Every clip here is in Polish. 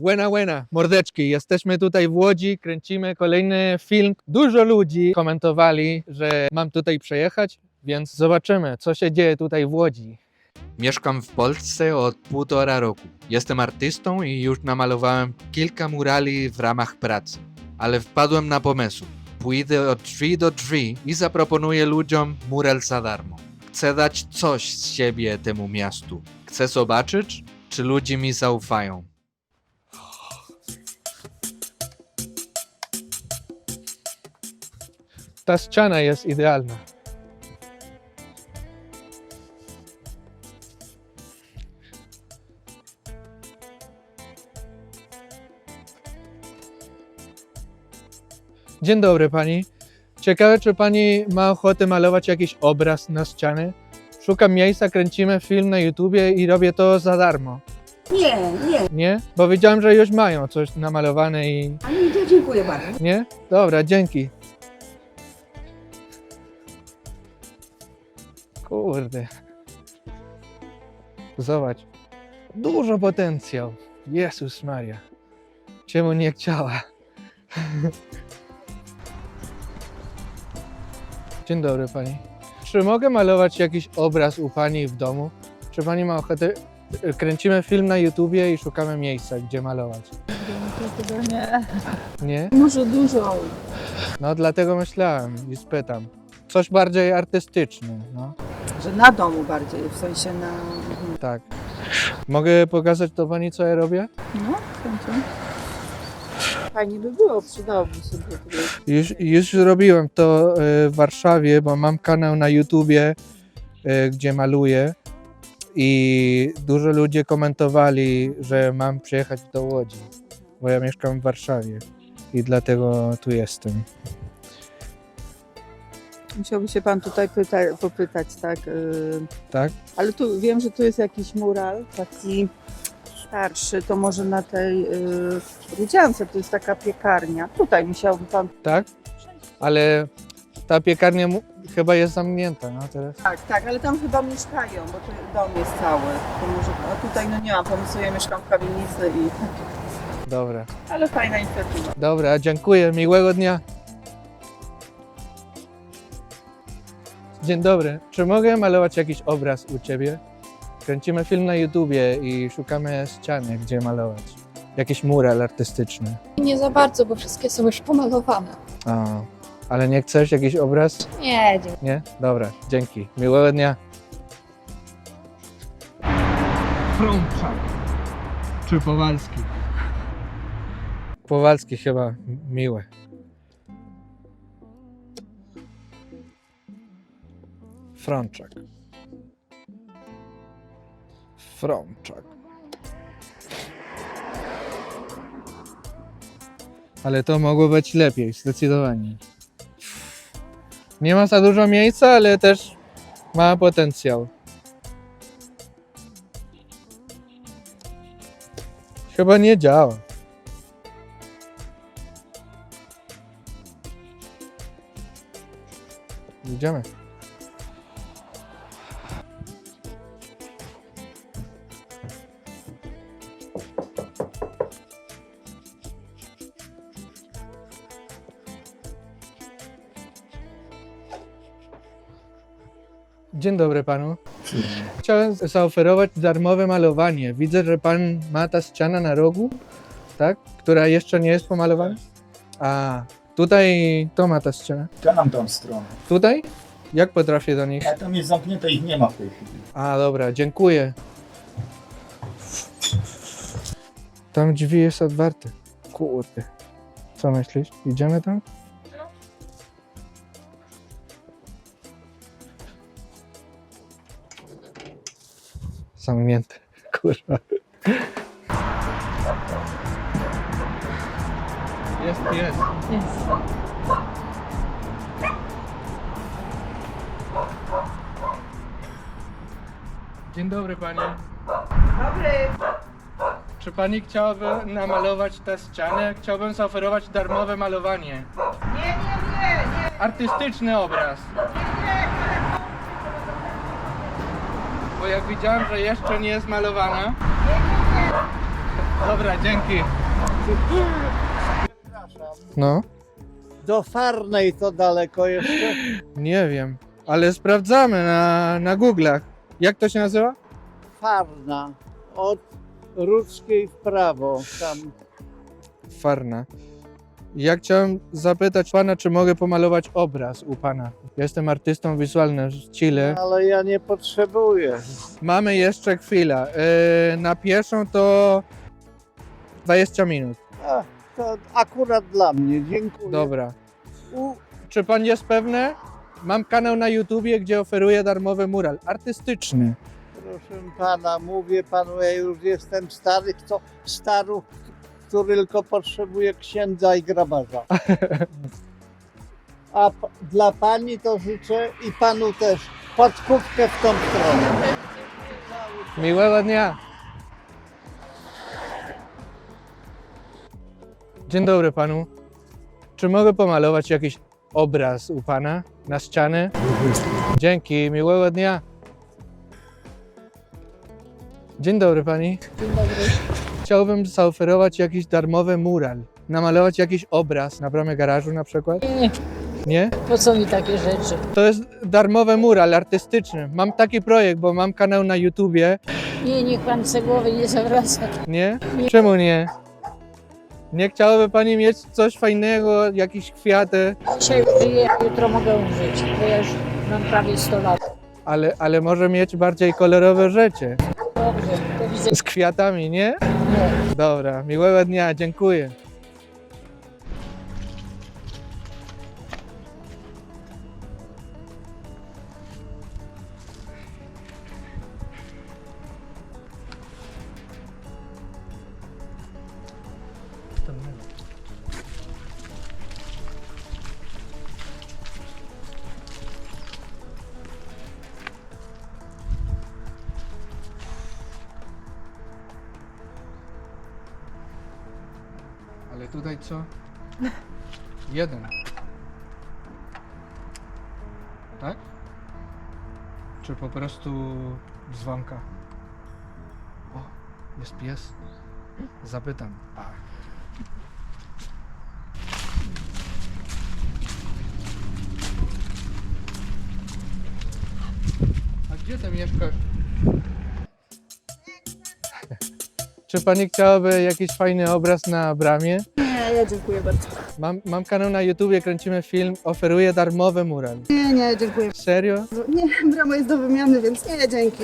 Łena, łena, mordeczki. Jesteśmy tutaj w Łodzi, kręcimy kolejny film. Dużo ludzi komentowali, że mam tutaj przejechać, więc zobaczymy, co się dzieje tutaj w Łodzi. Mieszkam w Polsce od półtora roku. Jestem artystą i już namalowałem kilka murali w ramach pracy. Ale wpadłem na pomysł. Pójdę od drzwi do drzwi i zaproponuję ludziom mural za darmo. Chcę dać coś z siebie temu miastu. Chcę zobaczyć, czy ludzie mi zaufają. Ta ściana jest idealna. Dzień dobry pani. Ciekawe, czy pani ma ochotę malować jakiś obraz na ścianie? Szukam miejsca, kręcimy film na YouTubie i robię to za darmo. Nie, nie, Nie? Bo wiedziałem, że już mają coś namalowane i... ale nie, dziękuję bardzo. Nie? Dobra, dzięki. Kurde. Zobacz. Dużo potencjał. Jezus Maria. Czemu nie chciała? Dzień dobry pani. Czy mogę malować jakiś obraz u pani w domu? Czy pani ma ochotę? Kręcimy film na YouTubie i szukamy miejsca, gdzie malować. Nie. Nie? Może dużo. No dlatego myślałem i spytam. Coś bardziej artystyczne, no. Że na domu bardziej, w sensie na... Tak. Mogę pokazać to pani, co ja robię? No, chęcią. Fajnie by było, przydałoby się do tego. Już, już zrobiłem to e, w Warszawie, bo mam kanał na YouTubie, e, gdzie maluję i dużo ludzi komentowali, że mam przyjechać do Łodzi, bo ja mieszkam w Warszawie i dlatego tu jestem. Musiałby się pan tutaj pyta, popytać, tak? y, Tak? Ale tu wiem, że tu jest jakiś mural, taki starszy, to może na tej y, Rudziance, to jest taka piekarnia. Tutaj musiałby pan... Tak? Ale ta piekarnia chyba jest zamknięta, no teraz. Tak, tak, ale tam chyba mieszkają, bo tu dom jest cały. To może... A tutaj no nie mam pomysłu, ja mieszkam w kamienicy i... Dobra. Ale fajna inicjatywa. Dobra, dziękuję. Miłego dnia. Dzień dobry. Czy mogę malować jakiś obraz u ciebie? Kręcimy film na YouTubie i szukamy ściany, gdzie malować. Jakiś mural artystyczny. Nie za bardzo, bo wszystkie są już pomalowane. A, ale nie chcesz jakiś obraz? Nie, dziękuję. Nie? Dobra, dzięki. Miłego dnia. Frączak. Czy Powalski? Powalski chyba miłe. Frączak. Frączak. Ale to mogło być lepiej, zdecydowanie. Nie ma za dużo miejsca, ale też ma potencjał. Chyba nie działa. Idziemy. Dzień dobry panu. Chciałem zaoferować darmowe malowanie. Widzę, że pan ma ta ściana na rogu, tak? Która jeszcze nie jest pomalowana. A tutaj to ma ta ściana. Tam tą stronę. Tutaj? Jak potrafię do nich? A tam jest zamknięte, ich nie ma w tej chwili. A dobra, dziękuję. Tam drzwi jest otwarte. Kurde. Co myślisz? Idziemy tam? Zamknięte. Kurwa. Jest, jest. Jest. Dzień dobry pani. Dobry. Czy pani chciałaby namalować tę ścianę? Chciałbym zaoferować darmowe malowanie. Nie, nie, nie, nie. Artystyczny obraz. Bo jak widziałem, że jeszcze nie jest malowana. Dobra, dzięki. No, Do Farnej to daleko jeszcze? nie wiem, ale sprawdzamy na, na Google'ach. Jak to się nazywa? Farna. Od Rudzkiej w prawo. Tam Farna. Ja chciałem zapytać pana, czy mogę pomalować obraz u pana. Ja jestem artystą wizualnym z Chile. ale ja nie potrzebuję. Mamy jeszcze chwilę. Yy, na pierwszą to 20 minut. A, to akurat dla mnie. Dziękuję. Dobra. U, Czy pan jest pewny? Mam kanał na YouTubie, gdzie oferuję darmowy mural artystyczny. proszę pana, mówię panu, ja już jestem stary, kto staruch, który tylko potrzebuje księdza i grabarza. A p- dla pani to życzę i panu też podkówkę w tą stronę. Miłego dnia. Dzień dobry panu. Czy mogę pomalować jakiś obraz u pana na ścianę? Dzięki, miłego dnia. Dzień dobry pani. Dzień dobry. Chciałbym zaoferować jakiś darmowy mural. Namalować jakiś obraz na bramie garażu na przykład? Nie, Nie? po co mi takie rzeczy? To jest darmowy mural artystyczny. Mam taki projekt, bo mam kanał na YouTubie. Nie, niech pan se głowy nie zawraca. Nie? Czemu nie? Nie chciałaby pani mieć coś fajnego, jakieś kwiaty, Dzisiaj żyję, a jutro mogę umrzeć, bo ja już mam prawie 100 lat. ale, ale może mieć bardziej kolorowe rzeczy. Dobrze. Z kwiatami, nie? Nie. Dobra, miłego dnia, dziękuję. Ale tutaj co? Jeden. Tak? Czy po prostu dzwonka? O, jest pies. Zapytam. A. A gdzie ty mieszkasz? Czy pani chciałaby jakiś fajny obraz na bramie? Nie, ja dziękuję bardzo. Mam, mam kanał na YouTubie, kręcimy film, oferuję darmowy mural. Nie, nie, dziękuję. Serio? Nie, brama jest do wymiany, więc nie, dzięki.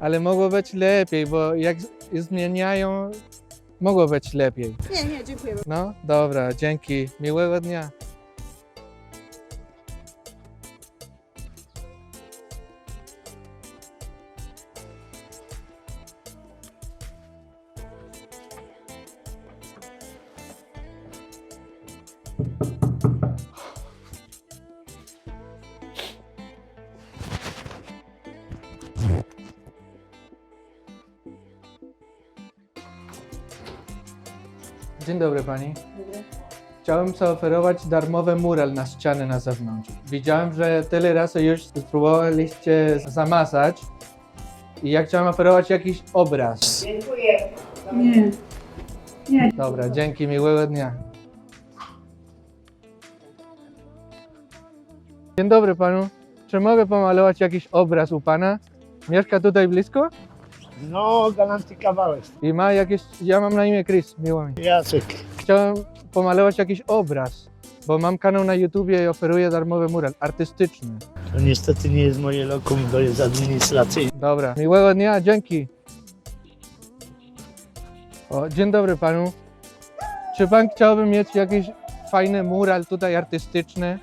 Ale mogło być lepiej, bo jak zmieniają, mogło być lepiej. Nie, nie, dziękuję. No, dobra, dzięki. Miłego dnia. Dobry pani. Chciałem zaoferować darmowy mural na ścianę na zewnątrz. Widziałem, że tyle razy już spróbowaliście zamazać i ja chciałem oferować jakiś obraz. Nie. Nie. Dobra, dzięki, miłego dnia. Dzień dobry panu. Czy mogę pomalować jakiś obraz u pana? Mieszka tutaj blisko? No, galanty kawałek. I ma jakieś... Ja mam na imię Chris, miło mi. Jacek. Chciałem pomalować jakiś obraz, bo mam kanał na YouTubie i oferuję darmowy mural artystyczny. To niestety nie jest moje lokum, to jest administracyjne. Dobra, miłego dnia, dzięki. O, dzień dobry panu. Czy pan chciałby mieć jakiś fajny mural tutaj artystyczny?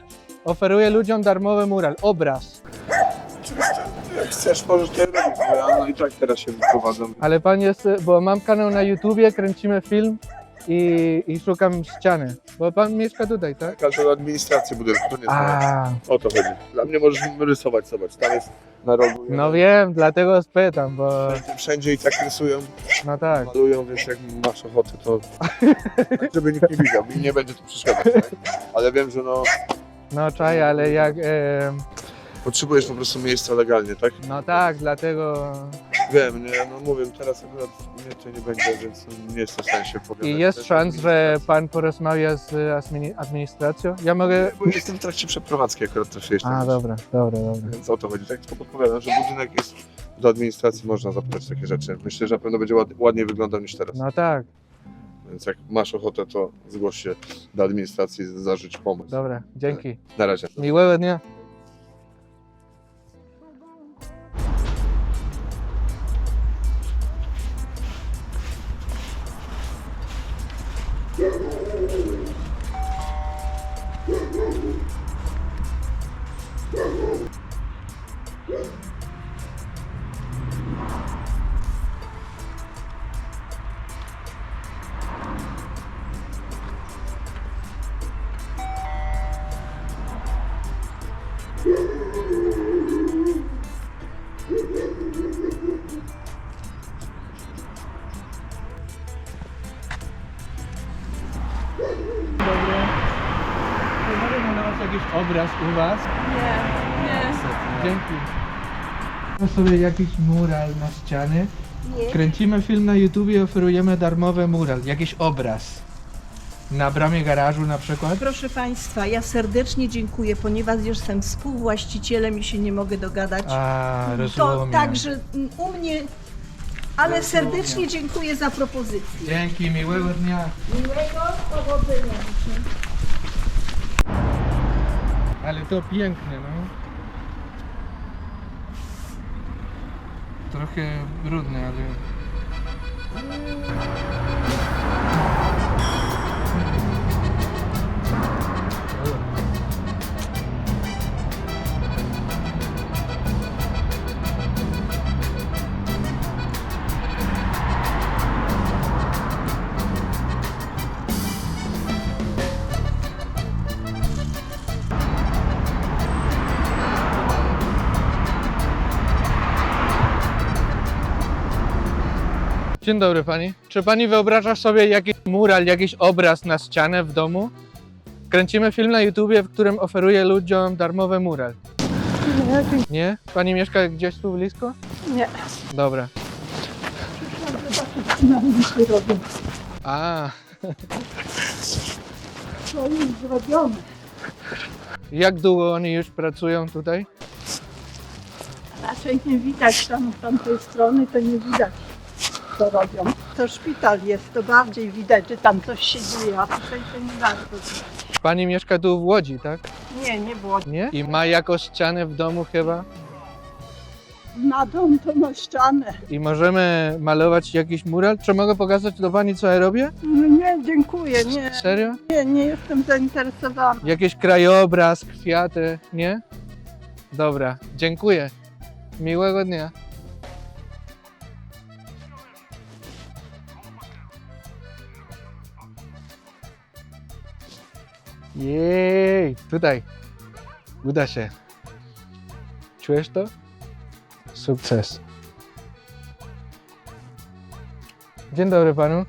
Oferuję ludziom darmowy mural, obraz. Jak chcesz, możesz to robić, bo ja no i tak teraz się wyprowadzam. Ale pan jest, bo mam kanał na YouTubie, kręcimy film i, i szukam ściany. Bo pan mieszka tutaj, tak? Każą administrację budynku, to nie jest A, O to chodzi. Dla mnie możesz rysować, zobacz, tam jest na rogu. no wiem, dlatego spytam, bo Wszędzie i tak rysują, no tak. malują, więc jak masz ochotę, to tak, żeby nikt nie widział i nie będzie tu przeszkadzać, tak? Ale wiem, że no, No czaj, ale jak... em, potrzebujesz po prostu miejsca legalnie, tak? no tak, dlatego Wiem, nie, no mówię, teraz akurat mnie to nie będzie, więc nie jestem w stanie pogadać. I jest szans, że pan porozmawia z admini- administracją? Ja mogę... Bo jestem w trakcie przeprowadzki akurat też jeszcze. A, dobra, dobra, dobra. Więc o to chodzi. Tak tylko podpowiadam, że budynek jest do administracji, można zapytać takie rzeczy. Myślę, że na pewno będzie ład, ładniej wyglądał niż teraz. No tak, Więc jak masz ochotę, to zgłoś się do administracji, zażyć pomysł. dobra, dzięki. Na razie. Miłego dnia. Obraz u was? Nie, nie. Dzięki. sobie jakiś mural na ścianie. Kręcimy film na YouTube i oferujemy darmowy mural, jakiś obraz. Na bramie garażu na przykład. Proszę Państwa, ja serdecznie dziękuję, ponieważ jestem współwłaścicielem i się nie mogę dogadać. A, to rozumiem. także u mnie, ale serdecznie dziękuję za propozycję. Dzięki, miłego dnia. Miłego powodzenia. Ale to piękne, no. Trochę brudne, ale... Dzień dobry pani. Czy pani wyobraża sobie jakiś mural, jakiś obraz na ścianę w domu? Kręcimy film na YouTubie, w którym oferuję ludziom darmowy mural. Nie? Pani mieszka gdzieś tu blisko? Nie. Dobra. A, To już zrobione. jak długo oni już pracują tutaj? Raczej nie widać tam z tamtej strony, to nie widać co robią. To szpital jest, to bardziej widać, że tam coś się dzieje, a tutaj to nie bardzo. Pani mieszka tu w Łodzi, tak? Nie, nie było. Nie? I ma jakąś ścianę w domu chyba? Na dom to na ścianę. I możemy malować jakiś mural? Czy mogę pokazać do pani, co ja robię? No Nie, dziękuję, nie, Serio? nie, nie jestem zainteresowana. Jakiś krajobraz, kwiaty, nie? Dobra, dziękuję. Miłego dnia. Jej, tutaj. Uda się. Czujesz to? Sukces. Dzień dobry panu.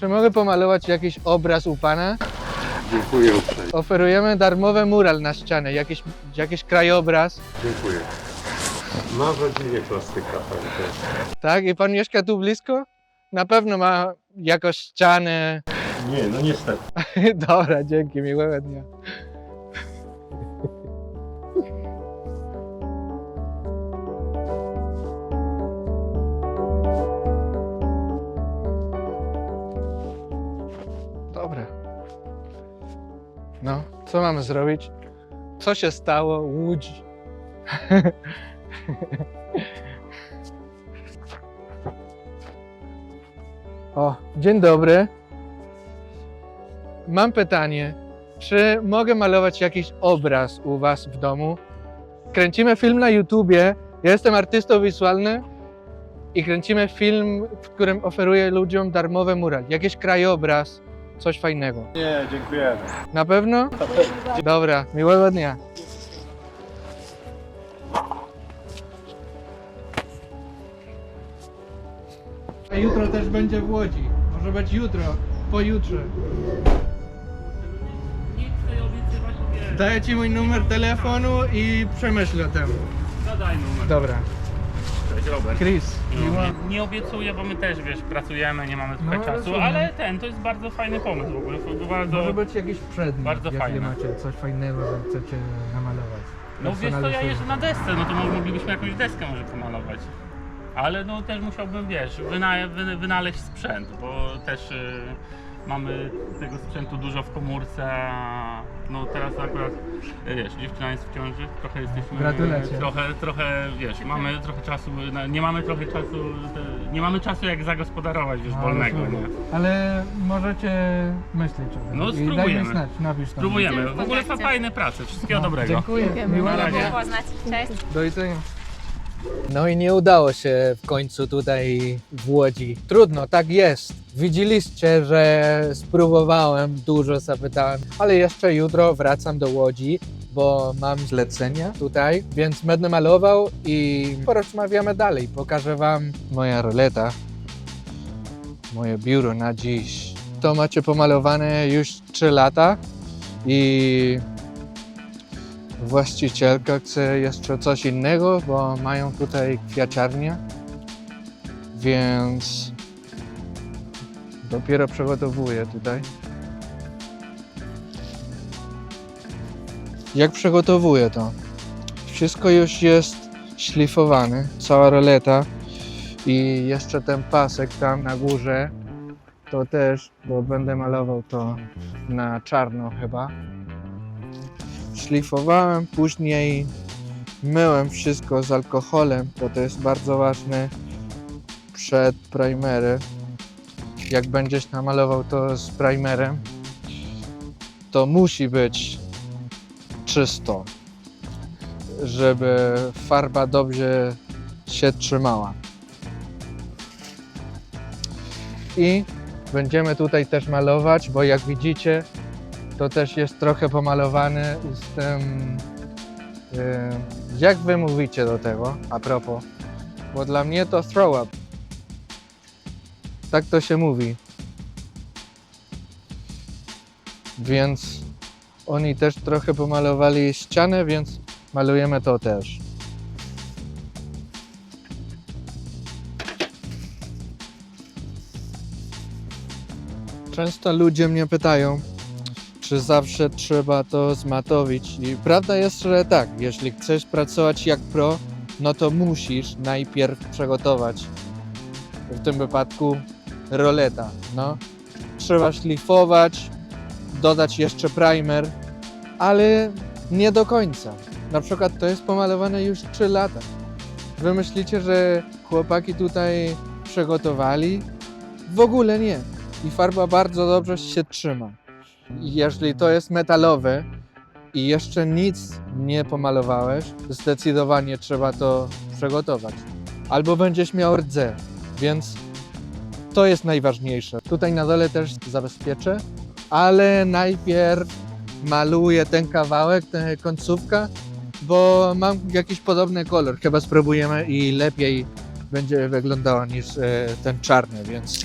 Czy mogę pomalować jakiś obraz u pana? Dziękuję uprzejmie. Oferujemy darmowy mural na ścianę, jakiś, jakiś krajobraz. Dziękuję. Mam w rodzinie klasyka, także. Tak? I pan mieszka tu blisko? Na pewno ma jakąś ścianę. Nie, no niestety. Dobra, dzięki, miłego dnia. Dobra. No, co mamy zrobić? Co się stało? Łódź. O, dzień dobry. Mam pytanie. Czy mogę malować jakiś obraz u Was w domu? Kręcimy film na YouTubie. Ja jestem artystą wizualny i kręcimy film, w którym oferuję ludziom darmowy mural. Jakiś krajobraz, coś fajnego. Nie, dziękujemy. Na pewno? Dobra, miłego dnia. A jutro też będzie w Łodzi. Może być jutro, pojutrze. Daję ci mój numer telefonu i przemyśl o tym. Zadaj numer. Dobra. Cześć, Robert. Chris. No, nie, nie obiecuję, bo my też, wiesz, pracujemy, nie mamy trochę No, czasu, rozumiem. ale ten, to jest bardzo fajny pomysł w ogóle. to Bardzo, Może być jakiś przedmiot, Bardzo fajne. macie coś fajnego, że chcecie namalować. no wiesz co, ja Personalizujcie. jeżdżę na desce, no to może moglibyśmy jakąś deskę może pomalować. Ale no też musiałbym, wiesz, wyna, wy, wynaleźć sprzęt, bo też y, mamy tego sprzętu dużo w komórce, a no teraz akurat, y, wiesz, dziewczyna jest w ciąży, trochę jesteśmy, Gratulacje. trochę, trochę, wiesz, mamy trochę czasu, na- nie mamy trochę czasu, nie mamy czasu jak zagospodarować, wiesz, wolnego, nie? Ale możecie myśleć o tym. No, I spróbujemy. znać, napisz tam. W ogóle fa- fajne prace, wszystkiego No, dobrego. Dziękuję. Miło Na razie. poznać. Cześć. Do widzenia. No i nie udało się w końcu tutaj w Łodzi. Trudno, tak jest. Widzieliście, że spróbowałem, dużo zapytałem, ale jeszcze jutro wracam do Łodzi, bo mam zlecenia tutaj, więc będę malował i porozmawiamy dalej. Pokażę wam moja roleta, moje biuro na dziś. To macie pomalowane już 3 lata i właścicielka chce jeszcze coś innego, bo mają tutaj kwiaciarnię, więc dopiero przygotowuję tutaj. Jak przygotowuję to? Wszystko już jest szlifowane, cała roleta i jeszcze ten pasek tam na górze to też, bo będę malował to na czarno chyba szlifowałem, później myłem wszystko z alkoholem, bo to jest bardzo ważne przed primerem. Jak będziesz namalował to z primerem, to musi być czysto, żeby farba dobrze się trzymała. I będziemy tutaj też malować, bo jak widzicie, to też jest trochę pomalowane z tym. Yy, jak wy mówicie do tego? A propos. Bo dla mnie to throw up. Tak to się mówi. Więc oni też trochę pomalowali ścianę, więc malujemy to też. Często ludzie mnie pytają, czy zawsze trzeba to zmatowić. I prawda jest, że tak, jeśli chcesz pracować jak pro, no to musisz najpierw przygotować w tym wypadku roleta. No. Trzeba szlifować, dodać jeszcze primer, ale nie do końca. Na przykład to jest pomalowane już 3 lata. Wy myślicie, że chłopaki tutaj przygotowali? W ogóle nie. I farba bardzo dobrze się trzyma. Jeżeli to jest metalowe i jeszcze nic nie pomalowałeś, zdecydowanie trzeba to przygotować. Albo będziesz miał rdze, więc to jest najważniejsze. Tutaj na dole też zabezpieczę, ale najpierw maluję ten kawałek, tę końcówkę, bo mam jakiś podobny kolor. Chyba spróbujemy i lepiej będzie wyglądało niż e, ten czarny, więc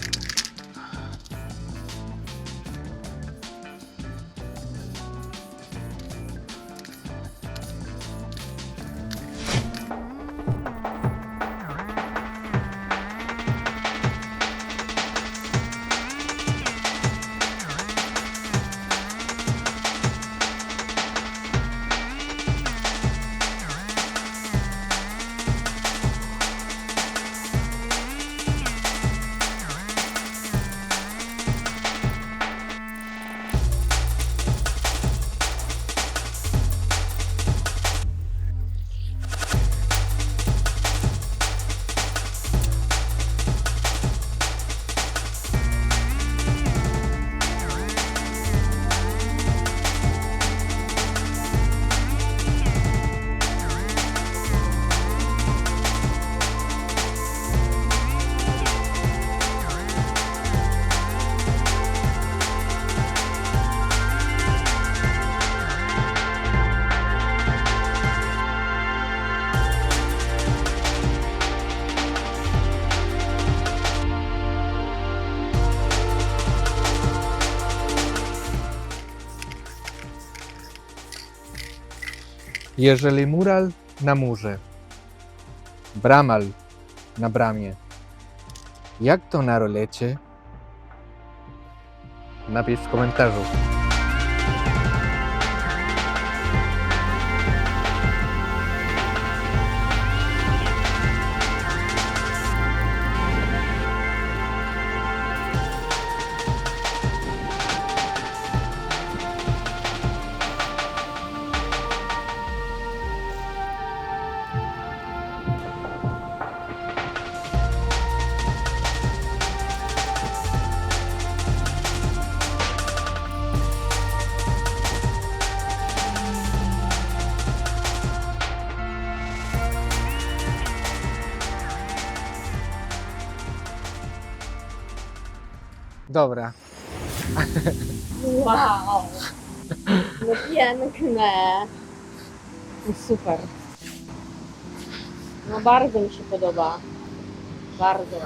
Jeżeli mural na murze, bramal na bramie. Jak to na rolecie? Napisz w komentarzu. Dobra. Wow! No piękne! No super. No bardzo mi się podoba. Bardzo.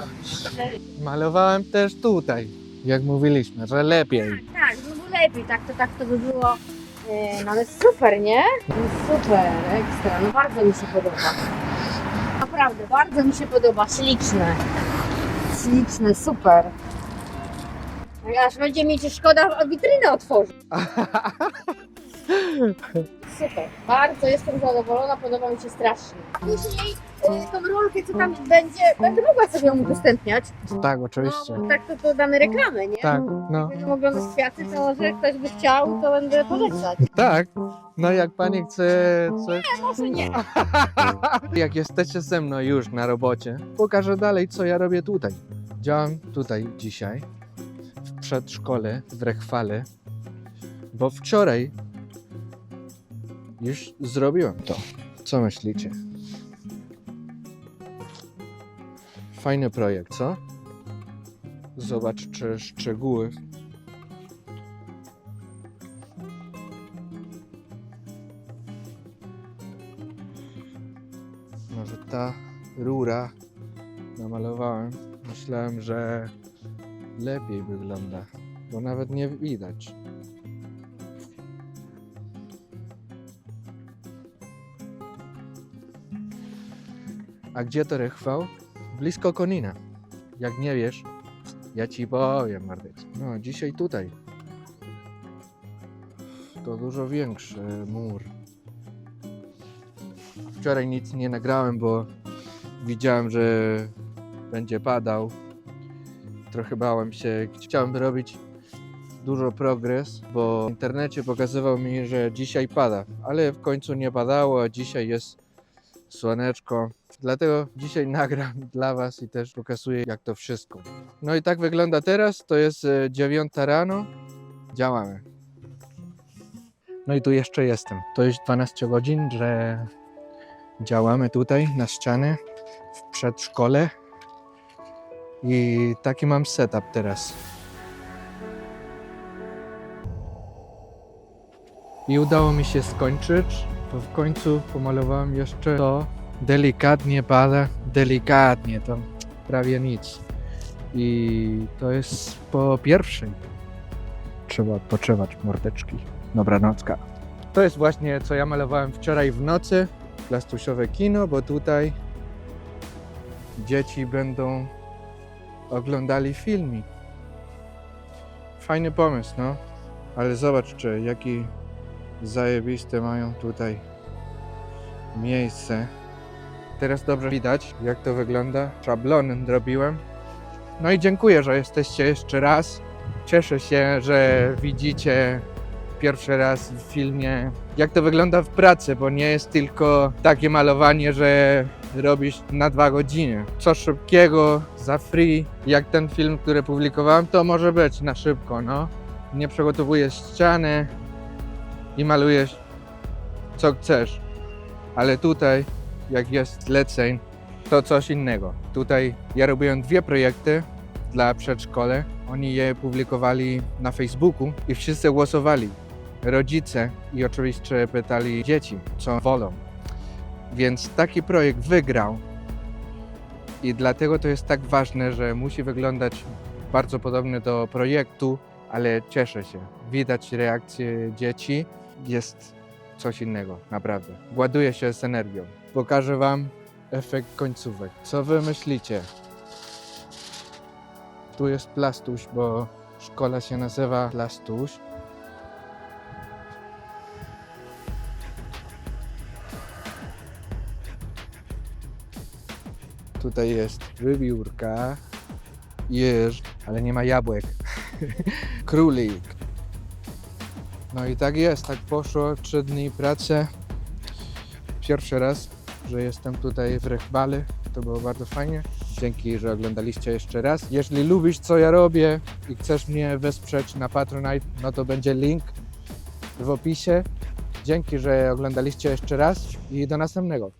Malowałem też tutaj, jak mówiliśmy, że lepiej. Tak, było lepiej, tak to, tak to by było. e, No ale super, nie? No super, ekstra, no bardzo mi się podoba. Naprawdę, bardzo mi się podoba, śliczne. Śliczne, super. Aż będzie mi się szkoda witrynę otworzyć. Super, bardzo jestem zadowolona, podoba mi się strasznie. Później e, tą rolkę, co tam będzie, będę mogła sobie ją udostępniać. Tak, oczywiście. No, tak to, to damy reklamę, nie? Tak, no. Będę oglądać kwiaty, to może ktoś by chciał, to będę polecać. Tak. No jak pani chce coś... Może nie. Jak jesteście ze mną już na robocie, pokażę dalej, co ja robię tutaj. Działam tutaj dzisiaj, przedszkole, w Rechwale, bo wczoraj już zrobiłem to. Co myślicie? Fajny projekt, co? Zobaczcie szczegóły. Może ta rura namalowałem. Myślałem, że lepiej wygląda, bo nawet nie widać. A gdzie to rechwał? Blisko Konina. Jak nie wiesz, ja ci powiem, mordeczko. No, dzisiaj tutaj. To dużo większy mur. Wczoraj nic nie nagrałem, bo widziałem, że będzie padał. Trochę bałem się. Chciałem robić dużo progres, bo w internecie pokazywał mi, że dzisiaj pada, ale w końcu nie padało, a dzisiaj jest słoneczko. Dlatego dzisiaj nagram dla Was i też pokazuję, jak to wszystko. No i tak wygląda teraz. To jest e, 9 rano. Działamy. No i tu jeszcze jestem. To już 12 godzin, że działamy tutaj na ścianie w przedszkole. I taki mam setup teraz. I udało mi się skończyć, bo w końcu pomalowałem jeszcze to. Delikatnie pada, delikatnie, to prawie nic. I to jest po pierwszej. Trzeba odpoczywać, mordeczki. Dobranocka. To jest właśnie co ja malowałem wczoraj w nocy. Plastusiowe kino, bo tutaj dzieci będą oglądali filmik. Fajny pomysł, no. Ale zobaczcie, jaki zajebiste mają tutaj miejsce. Teraz dobrze widać, jak to wygląda. Szablon zrobiłem. No i dziękuję, że jesteście jeszcze raz. Cieszę się, że widzicie pierwszy raz w filmie, jak to wygląda w pracy, bo nie jest tylko takie malowanie, że robisz na dwa godziny. Co szybkiego, za free, jak ten film, który publikowałem, to może być na szybko, no. Nie przygotowujesz ściany i malujesz co chcesz. Ale tutaj, jak jest leceń, to coś innego. Tutaj ja robiłem dwie projekty dla przedszkole. Oni je publikowali na Facebooku i wszyscy głosowali. Rodzice i oczywiście pytali dzieci, co wolą. Więc taki projekt wygrał. I dlatego to jest tak ważne, że musi wyglądać bardzo podobnie do projektu, ale cieszę się. Widać reakcję dzieci. Jest coś innego, naprawdę. Ładuję się z energią. Pokażę Wam, efekt końcówek. Co wy myślicie? Tu jest Plastuś, bo szkoła się nazywa Plastuś. Tutaj jest wybiórka, jeż, ale nie ma jabłek. Królik. No i tak jest, tak poszło. Trzy dni pracy. Pierwszy raz, że jestem tutaj w Rechbale. To było bardzo fajnie. Dzięki, że oglądaliście jeszcze raz. Jeśli lubisz, co ja robię i chcesz mnie wesprzeć na Patronite, no to będzie link w opisie. Dzięki, że oglądaliście jeszcze raz i do następnego.